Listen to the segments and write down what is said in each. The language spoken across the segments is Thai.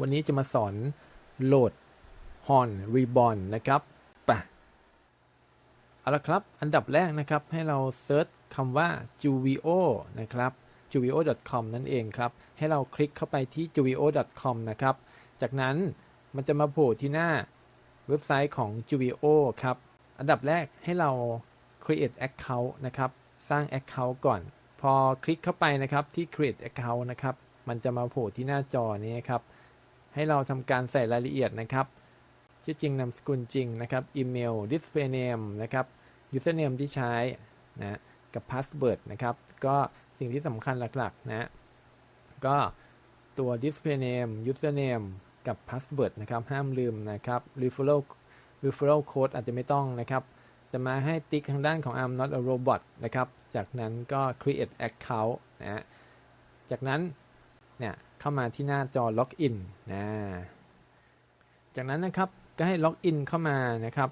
วันนี้จะมาสอนโหลด Horn Reborn นะครับไปเอาละครับ อันดับแรกนะครับ ให้เราเซิร์ชคำว่า juvio นะครับ juvio.com นั่นเองครับ ให้เราคลิกเข้าไปที่ juvio.com นะครับ จากนั้นมันจะมาโผล่ที่หน้าเว็บไซต์ของ juvio ครับ อันดับแรกให้เรา create account นะครับ สร้าง account ก่อน พอคลิกเข้าไปนะครับที่ create account นะครับ มันจะมาโผล่ที่หน้าจอนี้ครับ ให้เราทำการใส่รายละเอียดนะครับชื่อจริงนามสกุลจริงนะครับอีเมล display name นะครับ username ที่ใช้นะกับ password นะครับก็สิ่งที่สำคัญหลักๆนะก็ตัว display name username กับ password นะครับห้ามลืมนะครับ referral referral code อาจจะไม่ต้องนะครับ จะมาให้ติ๊กทางด้านของ I'm not a robot นะครับ จากนั้นก็ create account นะจากนั้น เนี่ยเข้ามาที่หน้าจอ login นนะจากนั้นนะครับก็ให้ล็อกอินเข้ามานะครับ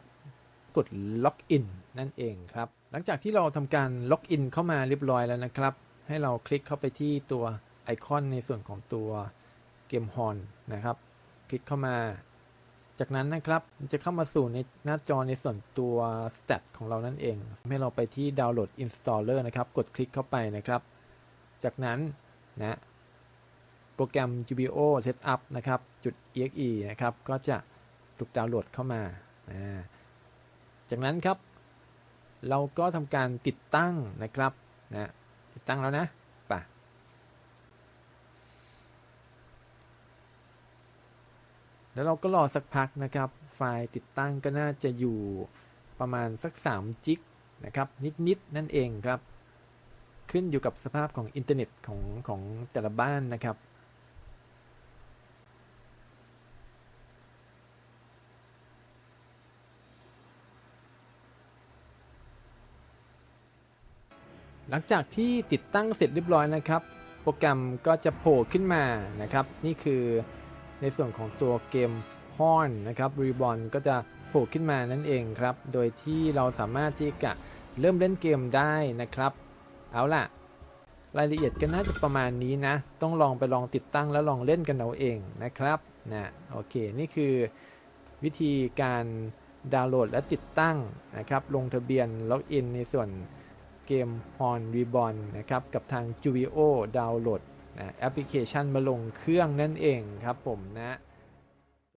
กดล็อกอินนั่นเองครับ หลังจากที่เราทำการล็อกอินเข้ามาเรียบร้อยแล้วนะครับ ให้เราคลิกเข้าไปที่ตัวไอคอนในส่วนของตัวเกมฮอนนะครับ คลิกเข้ามา จากนั้นนะครับมันจะเข้ามาสู่ในหน้าจอในส่วนตัว stat ของเรานั่นเอง ให้เราไปที่ดาวน์โหลด installer นะครับ กดคลิกเข้าไปนะครับ จากนั้นนะ โปรแกรม GBO Setup นะครับ จุด .exe นะครับ ก็จะถูกดาวน์โหลดเข้ามา จากนั้นครับ เราก็ทำการติดตั้งนะครับนะติดตั้งแล้วนะป่ะแล้วเราก็รอสักพักนะครับ ไฟล์ติดตั้งก็น่าจะอยู่ประมาณสัก3จิกนะครับ นิดๆนั่นเองครับ ขึ้นอยู่กับสภาพของอินเทอร์เน็ตของของแต่ละบ้านนะครับ หลังจากที่ติดตั้งเสร็จเรียบร้อยนะครับ โปรแกรมก็จะโผล่ขึ้นมานะครับ นี่คือในส่วนของตัวเกม Horn นะครับ Reborn ก็จะโผล่ขึ้นมานั่นเองครับ โดยที่เราสามารถที่จะเริ่มเล่นเกมได้นะครับ เอาล่ะ รายละเอียดก็น่าจะประมาณนี้นะ ต้องลองไปลองติดตั้งแล้วลองเล่นกันเอาเองนะครับนะโอเค นี่คือวิธีการดาวน์โหลดและติดตั้งนะครับ ลงทะเบียนล็อกอินในส่วน กม Horn Reborn นะครับกับทาง Juvio ดาวน์โหลดนะแอปพลิเคชันมาลงเครื่องนั่นเองครับผมนะ